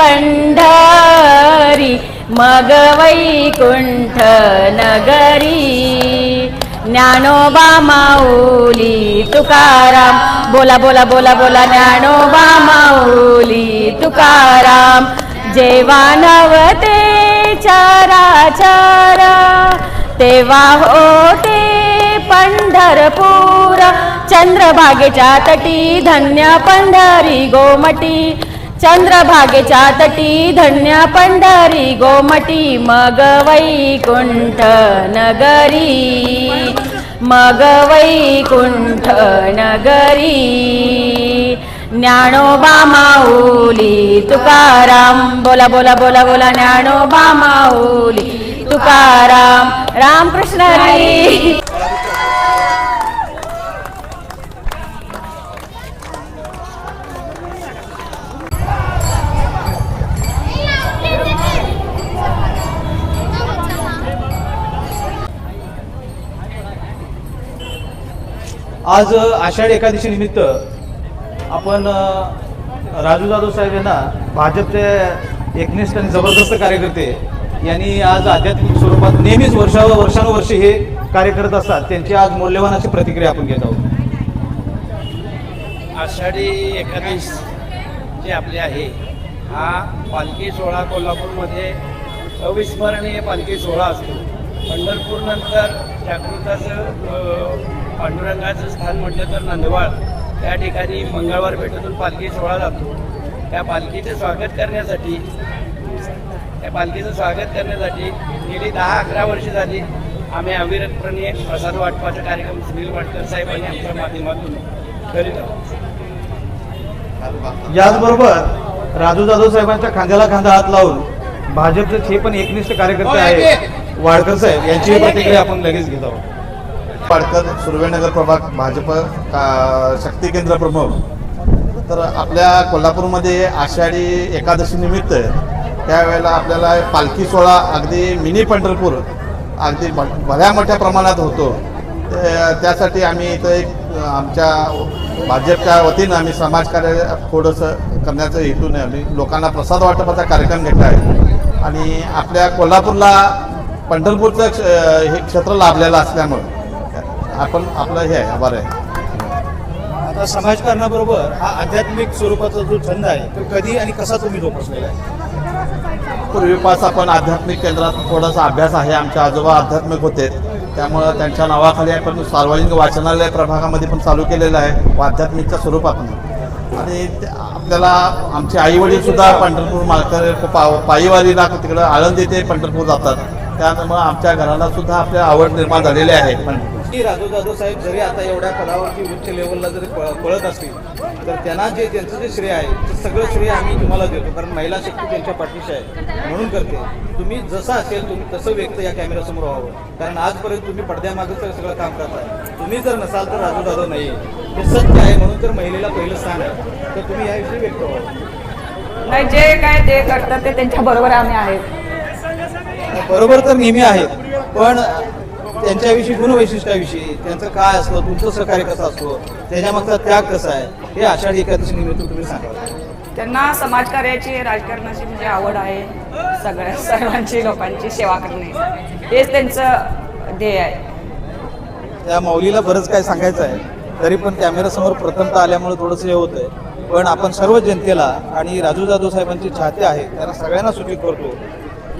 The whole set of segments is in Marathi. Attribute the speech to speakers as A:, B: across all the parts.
A: पंढरी मग वैकुंठ नगरी. ज्ञानोबा माऊली तुकाराम. बोला बोला बोला बोला ज्ञानोबा माऊली तुकाराम. जेव्हा नवते चारा चारा तेव्हा होते पंढरपूर. चंद्रभागेच्या तटी धन्य पंढरी गोमटी. चंद्रभागेच्या तटी धन्य पंढरी गोमटी मग वैकुंठ नगरी. मग वैकुंठ नगरी. ज्ञानोबा माऊली तुकाराम. बोला बोला बोला बोला ज्ञानोबा माऊली तुकाराम. रामकृष्ण हरी.
B: आज आषाढी एकादशी निमित्त आपण राजू जाधव साहेब यांना भाजपचे एकनिष्ठ आणि जबरदस्त कार्यकर्ते यांनी आज आध्यात्मिक स्वरूपात नेहमीच वर्षा वर्षानुवर्षे हे कार्य करत असतात. त्यांची आज मौल्यवान अशी प्रतिक्रिया आपण घेत आहोत.
C: आषाढी एकादश जे आपले आहे हा पालखी सोहळा कोल्हापूरमध्ये अविस्मरणीय पालखी सोहळा असतो. पंढरपूरनंतर जागृताचं पांडुरंगाचं स्थान म्हटलं तर नंदवाळ त्या ठिकाणी मंगळवार पेठेतून पालखी सोहळा जातो त्या पालखीचं स्वागत करण्यासाठी त्या पालखीचं स्वागत करण्यासाठी गेली दहा अकरा वर्ष झाली. आम्ही अविरतपणे प्रसाद वाटपाचा कार्यक्रम सुनील वाटकर साहेबांनी आमच्या माध्यमातून करीत आहोत.
B: याचबरोबर राजू जाधव साहेबांच्या खांद्याला खांदा हात लावून भाजपचे हे पण एकनिष्ठ कार्यकर्ते आहेत वाडकर साहेब यांची प्रतिक्रिया आपण लगेच घेत आहोत.
D: पाडकर सुर्वेनगर प्रभाग भाजप का- शक्ती केंद्र प्रमुख. तर आपल्या कोल्हापूरमध्ये आषाढी एकादशी निमित्त त्यावेळेला आपल्याला पालखी सोहळा अगदी मिनी पंढरपूर अगदी भल्या मोठ्या प्रमाणात होतो. त्यासाठी आम्ही इथं एक आमच्या भाजपच्या वतीनं आम्ही समाजकार्य थोडंसं करण्याचं हेतूने आम्ही लोकांना प्रसाद वाटपाचा कार्यक्रम घेतला आहे. आणि आपल्या कोल्हापूरला पंढरपूरचं हे क्षेत्र लाभलेलं असल्यामुळं आपण आपलं हे आहे आभार आहे.
B: आता समाजकारणाबरोबर हा आध्यात्मिक स्वरूपाचा जो छंद आहे तो कधी आणि कसा तुम्ही जोपासलेला आहे?
D: पूर्वीपास आपण आध्यात्मिक केंद्रात थोडासा अभ्यास आहे आमचे आजोबा आध्यात्मिक होते. त्यामुळं त्यांच्या नावाखाली आपण सार्वजनिक वाचनालय प्रभागामध्ये पण चालू केलेलं आहे आध्यात्मिकच्या स्वरूपातून आणि आपल्याला आमचे आई वडील सुद्धा पंढरपूर मालकर पा पायीवारीला तिकडं आळंद येथे पंढरपूर जातात. त्यामुळं आमच्या घराला सुद्धा आपल्या आवड निर्माण झालेली आहे पंढरपूर
B: की राजू जाधव साहेब जरी आता एवढ्या पदावरती उच्च लेवलला जरी पळत असतील तर त्यांना जे त्यांचं जे श्रेय आहे ते सगळं श्रेय आम्ही तुम्हाला देतो. कारण महिला शक्ती त्यांच्या पाठीशी आहे. म्हणून करते. तुम्ही जसं असेल तुम्ही तसं व्यक्त या कॅमेऱ्यासमोर व्हावं. कारण आजपर्यंत तुम्ही पडद्यामागं तर सगळं काम करताय तुम्ही जर नसाल तर राजू जाधव नाही हे सत्य आहे म्हणून जर महिलेला पहिलं स्थान आहे तर तुम्ही याविषयी व्यक्त व्हावं.
E: नाही जे काय ते करतात ते त्यांच्या बरोबर आम्ही आहेत.
B: बरोबर तर नेहमी आहेत. पण त्यांच्याविषयी गुणवैशिष्ट्याविषयी त्यांचं काय असतं तुमचं सहकार्य कसं असतो त्याच्यामागचा त्याग कसा आहे हे आषाढी एकादशी निमित्त तुम्ही सांगा.
E: त्यांना समाजकार्याची राजकारणाची म्हणजे आवड आहे. सगळ्या सर्वांची लोकांची सेवा करणे. हेच त्यांचं ध्येय आहे.
B: त्या माऊलीला बरंच काय सांगायचं आहे तरी पण कॅमेऱ्यासमोर प्रथमता आल्यामुळे थोडंसं हे होतंय. पण आपण सर्व जनतेला आणि राजू जाधव साहेबांचे चाहते आहे त्यांना सगळ्यांना सूचित करतो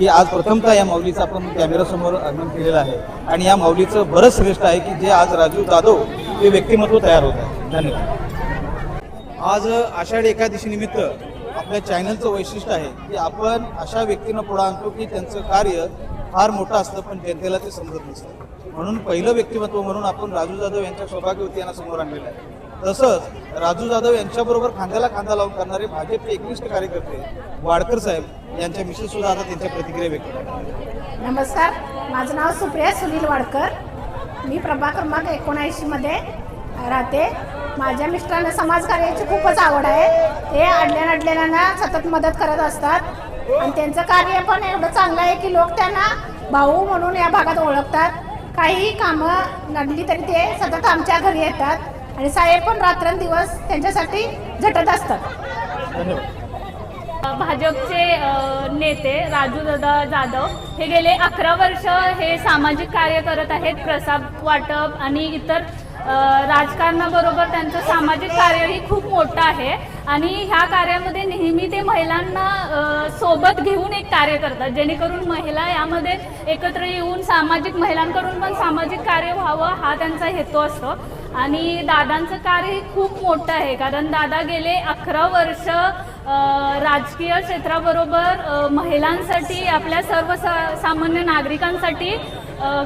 B: की आज प्रथमतः या माऊलीचं आपण कॅमेऱ्यासमोर आगमन केलेलं आहे. आणि या माऊलीचं बरंच श्रेष्ठ आहे की जे आज राजू जाधव हे व्यक्तिमत्व तयार होत आहे. धन्यवाद. आज आषाढी एकादशीनिमित्त आपल्या चॅनलचं वैशिष्ट्य आहे की आपण अशा व्यक्तींना पुढं आणतो की त्यांचं कार्य फार मोठं असतं पण जनतेला ते समजत नसतं. म्हणून पहिलं व्यक्तिमत्व म्हणून आपण राजू जाधव यांच्या सौभाग्यवती यांना समोर आणलेलं आहे. तसंच राजू जाधव यांच्याबरोबर खांद्याला खांदा लावून करणारे भाजपचे एकनिष्ठ कार्यकर्ते वाडकर साहेब यांच्या मिसेस सुद्धा आता त्यांच्या प्रतिक्रिया व्यक्त करतात.
F: नमस्कार. माझं नाव सुप्रिया सुनील वाडकर. मी प्रभाग क्रमांक एकोणऐंशीमध्ये राहते. माझ्या मिस्टरांना समाजकार्याची खूपच आवड आहे. ते अडल्या अडलेल्यांना सतत मदत करत असतात. आणि त्यांचं कार्य पण एवढं चांगलं आहे की लोक त्यांना भाऊ म्हणून या भागात ओळखतात. काहीही कामं नडली तरी ते सतत आमच्या घरी येतात. आणि साहेब पण रात्रंदिवस त्यांच्यासाठी झटत असतात.
G: भाजपचे नेते राजू दादा जाधव हे गेले अकरा वर्ष हे सामाजिक कार्य करत आहेत प्रसाद वाटप आणि इतर राजकारणाबरोबर त्यांचं सामाजिक कार्यही खूप मोठं आहे. आणि ह्या कार्यामध्ये नेहमी ते महिलांना सोबत घेऊन एक कार्य करतात. जेणेकरून महिला यामध्ये एकत्र येऊन सामाजिक महिलांकडून पण सामाजिक कार्य व्हावं हा त्यांचा हेतू असतो. आणि दादांचं कार्य हे खूप मोठं आहे. कारण दादा गेले अकरा वर्ष राजकीय क्षेत्राबरोबर महिलांसाठी आपल्या सर्व सा- सामान्य नागरिकांसाठी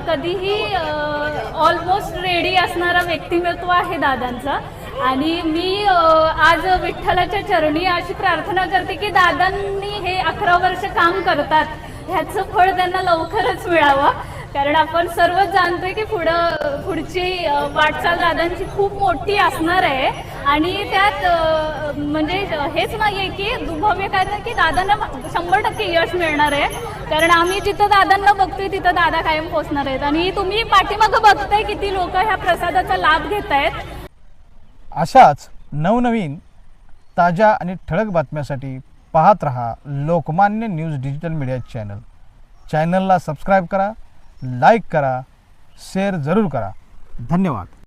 G: कधीही ऑलमोस्ट रेडी असणारा व्यक्तिमत्व आहे दादांचं. आणि मी आज विठ्ठलाच्या चरणी अशी प्रार्थना करते की दादांनी हे अकरा वर्ष काम करतात. ह्याचं फळ त्यांना लवकरच मिळावं. कारण आपण सर्वच जाणतोय की पुढं पुढची वाटचाल दादांची खूप मोठी असणार आहे. आणि त्यात म्हणजे हेच नाही आहे की दुभाव्य काय तर की दादांना शंभर टक्के यश मिळणार आहे. कारण आम्ही जिथं दादांना बघतोय तिथं दादा कायम पोहोचणार आहेत. आणि तुम्ही पाठीमागं बघताय किती लोक ह्या प्रसादाचा लाभ घेत आहेत.
H: अशाच नवनवीन ताज्या आणि ठळक बातम्यासाठी पाहत रहा Lokmanya news digital media channel. चॅनलला सबस्क्राईब करा लाईक करा शेअर जरूर करा. धन्यवाद.